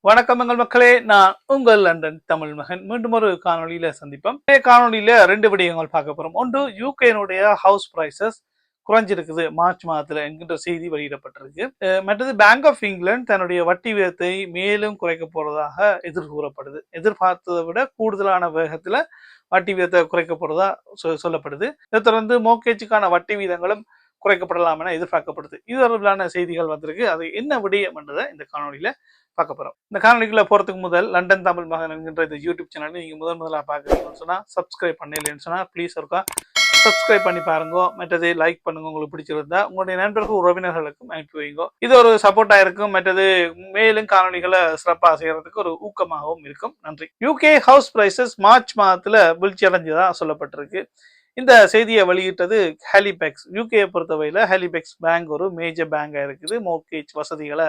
வணக்கம் எங்கள் மக்களே நான் உங்கள் லண்டன் தமிழ் மகன். மீண்டும் ஒரு காணொலியில சந்திப்போம். காணொலியில ரெண்டு விடயங்கள் பார்க்க போறோம். ஒன்று யூகேனுடைய ஹவுஸ் பிரைசஸ் குறைஞ்சிருக்குது. மார்ச் மாதத்துல என்கின்ற செய்தி வெளியிடப்பட்டிருக்கு. மற்றது பேங்க் ஆஃப் இங்கிலாந்து தன்னுடைய வட்டி வீதத்தை மேலும் குறைக்க போறதாக எதிர்கூறப்படுது எதிர்பார்த்ததை விட கூடுதலான வேகத்துல வட்டி வீதத்தை குறைக்க போறதா சொ- சொல்லப்படுது. இதை தொடர்ந்து மோக்கேஜுக்கான வட்டி வீதங்களும் குறைக்கப்படலாம் என எதிர்பார்க்கப்படுது. இது தொடர்பிலான செய்திகள் வந்திருக்கு. அது என்ன விடயம் என்றதை இந்த காணொலியில் பார்க்க போகிறோம் இந்த காணொலிக்குள்ளே போகிறதுக்கு முதல் லண்டன் தமிழ் மகன் என்கின்ற இந்த யூடியூப் சேனல் நீங்கள் முதல் முதலாக பார்க்குறீங்கன்னு சொன்னால் சப்ஸ்கிரைப் பண்ணலன்னு சொன்னால் ப்ளீஸ் இருக்கா சப்ஸ்கிரைப் பண்ணி பாருங்க. மற்றது லைக் பண்ணுங்க. உங்களுக்கு பிடிச்சிருந்தா உங்களுடைய நண்பர்கள் உறவினர்களுக்கும் அனுப்பி வைங்க. இது ஒரு சப்போர்ட்டா இருக்கும். மற்றது மேலும் காணொலிகளை சிறப்பாக செய்யறதுக்கு ஒரு ஊக்கமாகவும் இருக்கும். நன்றி. யூகே ஹவுஸ் பிரைசஸ் மார்ச் மாதத்துல வீழ்ச்சி அடைஞ்சதா சொல்லப்பட்டிருக்கு. இந்த செய்தியை வெளியிட்டது ஹேலிபேக்ஸ் யூகேயை பொறுத்தவரையில் ஹேலிபேக்ஸ் பேங்க் ஒரு மேஜர் பேங்காக இருக்குது. மோகேஜ் வசதிகளை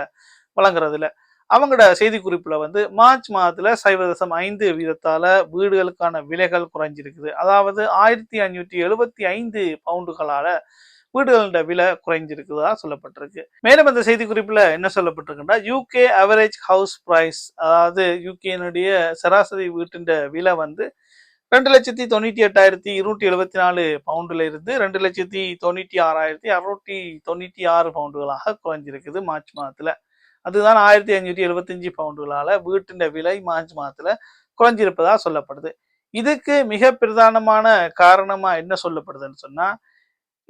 வழங்குறதுல. அவங்களோட செய்தி குறிப்பில் வந்து மார்ச் மாதத்தில் சைவ தசம் ஐந்து வீதத்தால் வீடுகளுக்கான விலைகள் குறைஞ்சிருக்குது. அதாவது ஆயிரத்தி அஞ்சூற்றி எழுபத்தி ஐந்து பவுண்டுகளால் வீடுகளோட விலை குறைஞ்சிருக்குதா சொல்லப்பட்டிருக்கு. மேலும் அந்த செய்தி குறிப்பில் என்ன சொல்லப்பட்டிருக்குன்னா யூகே அவரேஜ் ஹவுஸ் ப்ரைஸ் அதாவது யூகேனுடைய சராசரி வீட்டின் விலை வந்து ரெண்டு லட்சத்தி தொண்ணூத்தி எட்டாயிரத்தி இருநூற்றி எழுபத்தி நாலு பவுண்டில் இருந்து ரெண்டு லட்சத்தி தொண்ணூற்றி ஆறாயிரத்தி அறுநூற்றி தொண்ணூற்றி ஆறு பவுண்டுகளாக குறைஞ்சிருக்குது மார்ச் மாதத்தில். அதுதான் ஆயிரத்தி அஞ்சூற்றி எழுபத்தஞ்சு பவுண்டுகளால் வீட்டின் விலை மார்ச் மாதத்தில் குறைஞ்சிருப்பதா சொல்லப்படுது. இதுக்கு மிக பிரதானமான காரணமாக என்ன சொல்லப்படுதுன்னு சொன்னால்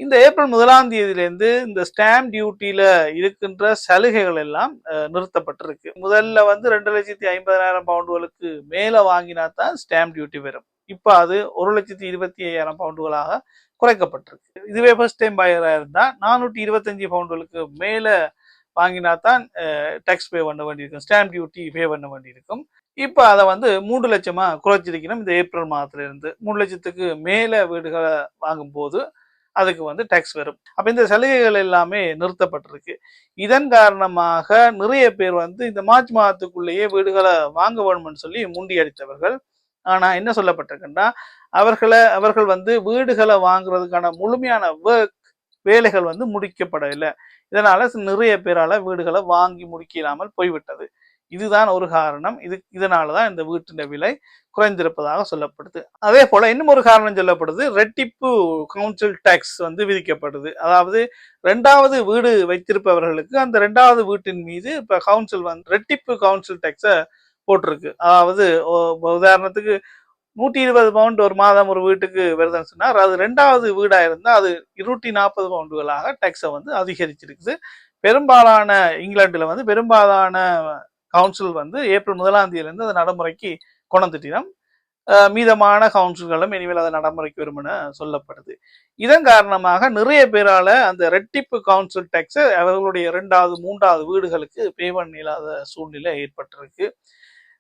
இந்த ஏப்ரல் முதலாம் தேதியிலேருந்து இந்த ஸ்டாம்ப் டியூட்டியில் இருக்கின்ற சலுகைகள் எல்லாம் நிறுத்தப்பட்டிருக்கு. முதல்ல வந்து ரெண்டு லட்சத்தி ஐம்பதாயிரம் பவுண்டுகளுக்கு மேலே வாங்கினா தான் ஸ்டாம்ப் டியூட்டி வரும். இப்போ அது ஒரு லட்சத்தி இருபத்தி ஐயாயிரம் பவுண்டுகளாக குறைக்கப்பட்டிருக்கு. இதுவே ஃபர்ஸ்ட் டைம் பயரா இருந்தால் நானூற்றி இருபத்தஞ்சு பவுண்டுகளுக்கு மேலே வாங்கினா தான் டேக்ஸ் பே பண்ண வேண்டியிருக்கும். ஸ்டாம்ப் டியூட்டி பே பண்ண வேண்டியிருக்கும். இப்போ அதை வந்து மூன்று லட்சமாக குறைச்சிருக்கணும். இந்த ஏப்ரல் மாதத்துலேருந்து மூணு லட்சத்துக்கு மேலே வீடுகளை வாங்கும்போது அதுக்கு வந்து டேக்ஸ் வரும். அப்போ இந்த சலுகைகள் எல்லாமே நிறுத்தப்பட்டிருக்கு. இதன் காரணமாக நிறைய பேர் வந்து இந்த மார்ச் மாதத்துக்குள்ளேயே வீடுகளை வாங்க வேணும்னு சொல்லி முண்டியடித்தவர்கள் ஆனால் என்ன சொல்லப்பட்டிருக்குன்னா அவர்களை அவர்கள் வந்து வீடுகளை வாங்குறதுக்கான முழுமையான ஒர்க் வேலைகள் வந்து முடிக்கப்படவில்லை. இதனால நிறைய பேரால வீடுகளை வாங்கி முடிக்கலாமல் போய்விட்டது. இதுதான் ஒரு காரணம். இது இதனாலதான் இந்த வீட்டின் விலை குறைந்திருப்பதாக சொல்லப்படுது. அதே போல இன்னும் ஒரு காரணம் சொல்லப்படுது. ரெட்டிப்பு கவுன்சில் டேக்ஸ் வந்து விதிக்கப்படுது. அதாவது ரெண்டாவது வீடு வைத்திருப்பவர்களுக்கு அந்த ரெண்டாவது வீட்டின் மீது இப்போ கவுன்சில் வந்து ரெட்டிப்பு கவுன்சில் டேக்ஸை போட்டிருக்கு. அதாவது உதாரணத்துக்கு நூற்றி இருபது பவுண்ட் ஒரு மாதம் ஒரு வீட்டுக்கு வருதுன்னு சொன்னார் அது ரெண்டாவது வீடாக இருந்தால் அது இருநூற்றி நாற்பது பவுண்டுகளாக டேக்ஸை வந்து அதிகரிச்சிருக்குது. பெரும்பாலான இங்கிலாண்டில் வந்து பெரும்பாலான கவுன்சில் வந்து ஏப்ரல் முதலாம் தேதியிலேருந்து அந்த நடைமுறைக்கு கொண்டுட்டினம் மீதமான கவுன்சில்களும் இனிமேல் அதை நடைமுறைக்கு வரும் என சொல்லப்படுது. இதன் காரணமாக நிறைய பேரால அந்த ரெட்டிப்பு கவுன்சில் டேக்ஸை அவர்களுடைய இரண்டாவது மூன்றாவது வீடுகளுக்கு பே பண்ண இல்லாத சூழ்நிலை ஏற்பட்டிருக்கு.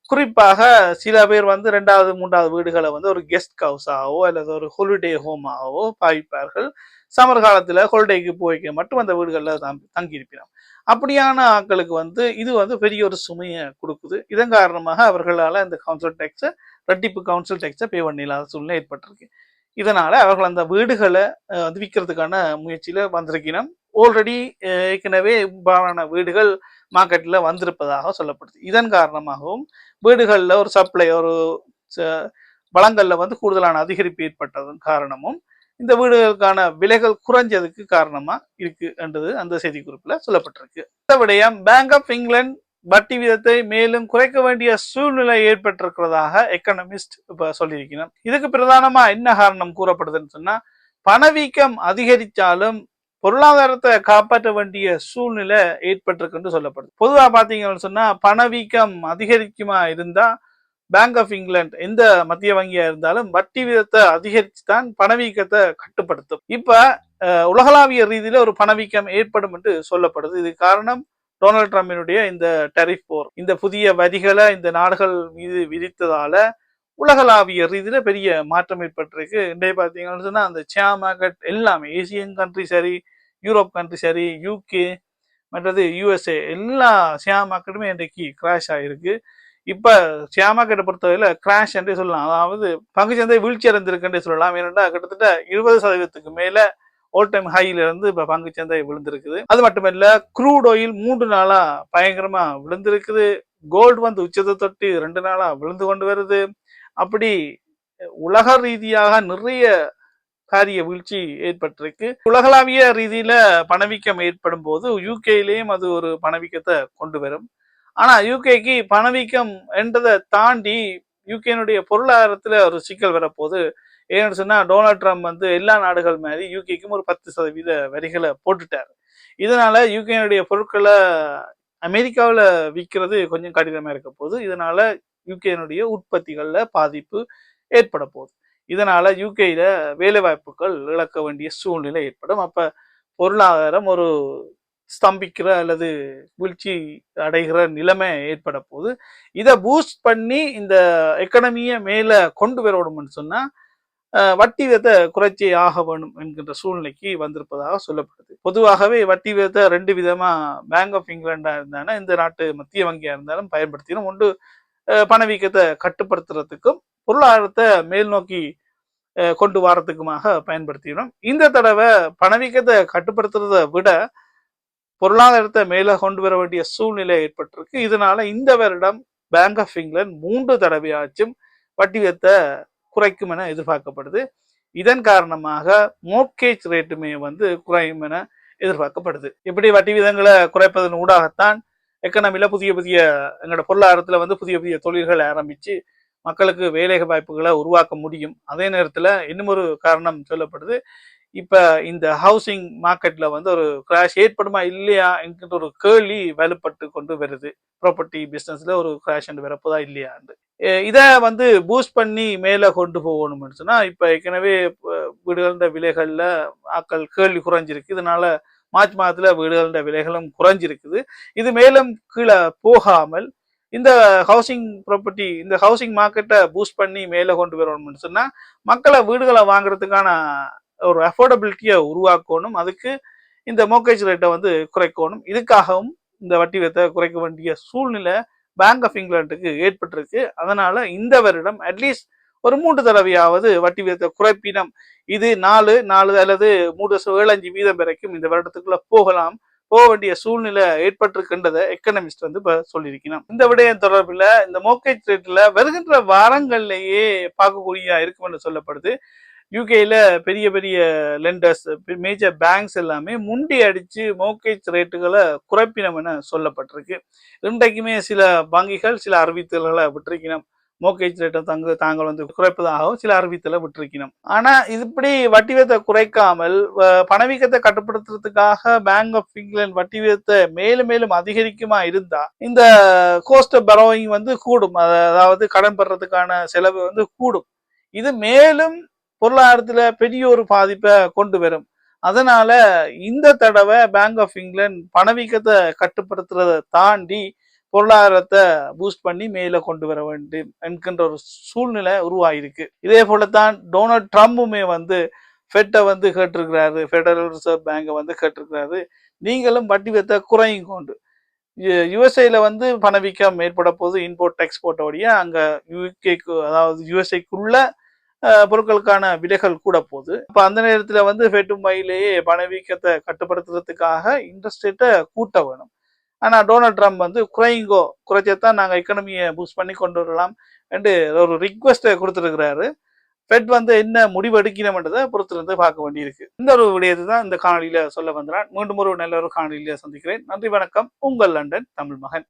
குறிப்பாக சில பேர் வந்து ரெண்டாவது மூன்றாவது வீடுகளை வந்து ஒரு கெஸ்ட் ஹவுஸாகவோ அல்லது ஒரு ஹாலிடே ஹோமாகவோ பாவிப்பார்கள். சமர் காலத்தில் ஹாலிடேக்கு போய்க்க மட்டும் அந்த வீடுகளில் தங்கியிருப்பினோம் அப்படியான ஆட்களுக்கு வந்து இது வந்து பெரிய ஒரு சுமையை கொடுக்குது. இதன் காரணமாக அவர்களால் இந்த கவுன்சில் டேக்ஸை ரெட்டிப்பு கவுன்சில் டேக்ஸை பே பண்ண இல்லாத சூழ்நிலை ஏற்பட்டிருக்கு. இதனால் அவர்கள் அந்த வீடுகளை வந்து விற்கிறதுக்கான முயற்சியில் வந்திருக்கணும் ஆல்ரெடி ஏற்கனவே இவ்வாறான வீடுகள் மார்க்கெட்டில் வந்திருப்பதாக சொல்லப்படுது. இதன் காரணமாகவும் வீடுகளில் ஒரு சப்ளை ஒரு ச- வந்து கூடுதலான அதிகரிப்பு ஏற்பட்டதன் காரணமும் இந்த வீடுகளுக்கான விலைகள் குறைஞ்சதுக்கு காரணமா இருக்கு என்றது அந்த செய்தி குறிப்பில் சொல்லப்பட்டிருக்கு. இந்த விடயம் பேங்க் ஆஃப் இங்கிலாந்து வட்டி வீதத்தை மேலும் குறைக்க வேண்டிய சூழ்நிலை ஏற்பட்டிருக்கிறதாக எக்கனமிஸ்ட் இப்போ சொல்லியிருக்கிறோம் இதுக்கு பிரதானமா என்ன காரணம் கூறப்படுதுன்னு சொன்னா பணவீக்கம் அதிகரித்தாலும் பொருளாதாரத்தை காப்பாற்ற வேண்டிய சூழ்நிலை ஏற்பட்டிருக்குன்னு சொல்லப்படுது. பொதுவாக பார்த்தீங்கன்னு சொன்னா பணவீக்கம் அதிகரிக்குமா இருந்தால் பேங்க் ஆஃப் இங்கிலாந்து எந்த மத்திய வங்கியா இருந்தாலும் வட்டி வீதத்தை அதிகரித்து தான் பணவீக்கத்தை கட்டுப்படுத்தும். இப்போ உலகளாவிய ரீதியில ஒரு பணவீக்கம் ஏற்படும் என்று சொல்லப்படுது. இது காரணம் டொனால்ட் ட்ரம்பினுடைய இந்த டெரிஃப் போர். இந்த புதிய வரிகளை இந்த நாடுகள் மீது விதித்ததால உலகளாவிய ரீதியில பெரிய மாற்றம் ஏற்பட்டிருக்கு. இன்றைய பார்த்தீங்கன்னு சொன்னா அந்த ஷேர் மார்க்கெட் எல்லாமே ஏசியன் கண்ட்ரி சரி யூரோப் கண்ட்ரி சரி யூகே மற்றது யூஎஸ்ஏ எல்லா ஷேர் மார்க்கெட்டுமே இன்றைக்கு கிராஷ் ஆகிருக்கு இப்போ ஷேர் மார்க்கெட்டை பொறுத்தவரையில் கிராஷ் என்றே சொல்லலாம். அதாவது பங்குச்சந்தை வீழ்ச்சி அடைந்திருக்குன்றே சொல்லலாம். ஏனென்றா கிட்டத்தட்ட இருபது சதவீதத்துக்கு மேலே ஓல் டைம் ஹையில இருந்து இப்போ பங்கு சந்தை விழுந்திருக்குது. அது மட்டுமல்ல க்ரூட் ஆயில் மூன்று நாளாக பயங்கரமாக விழுந்திருக்குது. கோல்டு வந்து உச்சத்தை தொட்டி ரெண்டு நாளாக விழுந்து கொண்டு வருது. அப்படி உலக ரீதியாக நிறைய காரிய வீழ்ச்சி ஏற்பட்டிருக்கு. உலகளாவிய ரீதியில பணவீக்கம் ஏற்படும் போது யூகேலேயும் அது ஒரு பணவீக்கத்தை கொண்டு வரும். ஆனா யூகேக்கு பணவீக்கம் என்றதை தாண்டி யூகேனுடைய பொருளாதாரத்துல ஒரு சிக்கல் வரப்போகுது. ஏன்னு சொன்னா டொனால்ட் ட்ரம்ப் வந்து எல்லா நாடுகள் மாதிரி யூகேக்கும் ஒரு பத்து சதவீத வரிகளை போட்டுட்டார். இதனால யூகேனுடைய பொருட்களை அமெரிக்காவில் விற்கிறது கொஞ்சம் கடினமாக இருக்க போகுது. இதனால யூகேனுடைய உற்பத்திகளில் பாதிப்பு ஏற்பட போகுது. இதனால யூகேயில் வேலைவாய்ப்புகள் இழக்க வேண்டிய சூழ்நிலை ஏற்படும். அப்ப பொருளாதாரம் ஒரு ஸ்தம்பிக்கிற அல்லது வீழ்ச்சி அடைகிற நிலைமை ஏற்பட போகுது. இதை பூஸ்ட் பண்ணி இந்த எக்கனமியை மேல கொண்டு வரணும்னு சொன்னா வட்டி விதத்தை குறைச்சி ஆக வேணும் என்கின்ற சூழ்நிலைக்கு வந்திருப்பதாக சொல்லப்படுது. பொதுவாகவே வட்டி விதத்தை ரெண்டு விதமா பேங்க் ஆஃப் இங்கிலாண்டா இருந்தாலும் இந்த நாட்டு மத்திய வங்கியா இருந்தாலும் பயன்படுத்தினோம் ஒன்று பணவீக்கத்தை கட்டுப்படுத்துறதுக்கும் பொருளாதாரத்தை மேல் நோக்கி கொண்டு வரத்துக்குமாக பயன்படுத்தினோம் இந்த தடவை பணவீக்கத்தை கட்டுப்படுத்துறதை விட பொருளாதாரத்தை மேல கொண்டு வர வேண்டிய சூழ்நிலை ஏற்பட்டிருக்கு. இதனால இந்த வருடம் பேங்க் ஆஃப் இங்கிலாந்து மூன்று தடவையாச்சும் வட்டி வீதத்தை குறைக்கும் என எதிர்பார்க்கப்படுது. இதன் காரணமாக மோர்கேஜ் ரேட்டுமே வந்து குறையும் என எதிர்பார்க்கப்படுது. இப்படி வட்டி விதங்களை குறைப்பதன் ஊடாகத்தான் எக்கனாமியில் புதிய புதிய எங்களோட பொருளாதாரத்தில் வந்து புதிய புதிய தொழில்களை ஆரம்பித்து மக்களுக்கு வேலை வாய்ப்புகளை உருவாக்க முடியும். அதே நேரத்தில் இன்னும் ஒரு காரணம் சொல்லப்படுது. இப்போ இந்த ஹவுசிங் மார்க்கெட்டில் வந்து ஒரு கிராஷ் ஏற்படுமா இல்லையா என்கின்ற ஒரு கேள்வி வலுப்பட்டு கொண்டு வருது. ப்ராப்பர்ட்டி பிஸ்னஸில் ஒரு கிராஷ் என்று வரப்போதா இல்லையாண்டு இதை வந்து பூஸ்ட் பண்ணி மேலே கொண்டு போகணும்னு சொன்னால் இப்போ ஏற்கனவே வீடுகள விலைகளில் ஆக்கள் கேள்வி குறைஞ்சிருக்கு. இதனால் மார்ச் மாதத்தில் வீடுகளின் விலைகளும் குறைஞ்சிருக்குது. இது மேலும் கீழே போகாமல் இந்த ஹவுசிங் ப்ராப்பர்ட்டி இந்த ஹவுசிங் மார்க்கெட்டை பூஸ்ட் பண்ணி மேலே கொண்டு வரணும்னு சொன்னால் மக்களை வீடுகளை வாங்குறதுக்கான ஒரு அஃபோர்டபிலிட்டியை உருவாக்கணும். அதுக்கு இந்த மோக்கேஜ் ரேட்டை வந்து குறைக்கணும். இதுக்காகவும் இந்த வட்டி வீதத்தை குறைக்க வேண்டிய சூழ்நிலை பேங்க் ஆஃப் இங்கிலாந்துக்கு ஏற்பட்டிருக்கு. அதனால் இந்த வருடம் அட்லீஸ்ட் ஒரு மூன்று தடவையாவது வட்டி வீதத்தை குறைப்பினம் இது நாலு நாலு அல்லது மூன்று ஏழு அஞ்சு வீதம் வரைக்கும் இந்த வருடத்துக்குள்ள போகலாம். போக வேண்டிய சூழ்நிலை ஏற்பட்டிருக்கின்றதை எக்கனமிஸ்ட் வந்து இப்போ சொல்லியிருக்கணும் இந்த விடயம் தொடர்பில் இந்த மோக்கேஜ் ரேட்டில் வருகின்ற வாரங்கள்லேயே பார்க்கக்கூடிய இருக்கும் என்று சொல்லப்படுது. யூகேயில் பெரிய பெரிய லெண்டர்ஸ் மேஜர் பேங்க்ஸ் எல்லாமே முண்டி அடித்து மோக்கேஜ் ரேட்டுகளை குறைப்பினம் என சொல்லப்பட்டிருக்கு. இன்றைக்குமே சில வங்கிகள் சில அறிவித்தல்களை விட்டிருக்கணும் மோக்கேஜ் ரேட்டை தங்கு தாங்கள் வந்து குறைப்பதாகவும் சில அறிவித்தல விட்டிருக்கணும் ஆனா இப்படி வட்டி வீதத்தை குறைக்காமல் பணவீக்கத்தை கட்டுப்படுத்துறதுக்காக பேங்க் ஆஃப் இங்கிலாந்து வட்டி வீதத்தை மேலும் மேலும் அதிகரிக்குமா இருந்தா இந்த கோஸ்ட் பரோயிங் வந்து கூடும். அதாவது கடன் பெறதுக்கான செலவு வந்து கூடும். இது மேலும் பொருளாதாரத்துல பெரிய ஒரு பாதிப்பை கொண்டு வரும். அதனால இந்த தடவை பேங்க் ஆஃப் இங்கிலாந்து பணவீக்கத்தை கட்டுப்படுத்துறதை தாண்டி பொருளாதாரத்தை பூஸ்ட் பண்ணி மேல கொண்டு வர வேண்டும் என்கின்ற ஒரு சூழ்நிலை உருவாகிருக்கு இதே போலத்தான் டொனால்ட் ட்ரம்புமே வந்து ஃபெட்டை வந்து கேட்டிருக்கிறாரு. ஃபெடரல் ரிசர்வ் பேங்கை வந்து கேட்டிருக்கிறாரு. நீங்களும் வட்டி வீதத்தை குறையும் கொண்டு. யுஎஸ்ஏல வந்து பணவீக்கம் ஏற்பட போது இம்போர்ட் எக்ஸ்போர்ட்டோடைய அங்கே யூகேக்கு அதாவது யுஎஸ்ஏக்குள்ள பொருட்களுக்கான விலைகள் கூட போகுது. இப்போ அந்த நேரத்தில் வந்து ஃபெட்டும் மயிலேயே பணவீக்கத்தை கட்டுப்படுத்துறதுக்காக இன்ட்ரெஸ்ட் ரேட்டை கூட்ட வேணும். ஆனால் டொனால்ட் ட்ரம்ப் வந்து குறைங்கோ குறைச்சத்தான் நாங்கள் எக்கனமியை பூஸ்ட் பண்ணி கொண்டு வரலாம் என்று ஒரு ரிக்வெஸ்ட்டை கொடுத்துருக்கிறாரு. ஃபெட் வந்து என்ன முடிவு எடுக்கணும்ன்றதை பொறுத்திருந்து பார்க்க வேண்டியிருக்கு. இந்த ஒரு விடயத்தை தான் இந்த காணொலியில் சொல்ல வந்தான். மீண்டும் ஒரு நல்ல ஒரு காணொலியில் சந்திக்கிறேன். நன்றி வணக்கம். உங்கள் லண்டன் தமிழ் மகன்.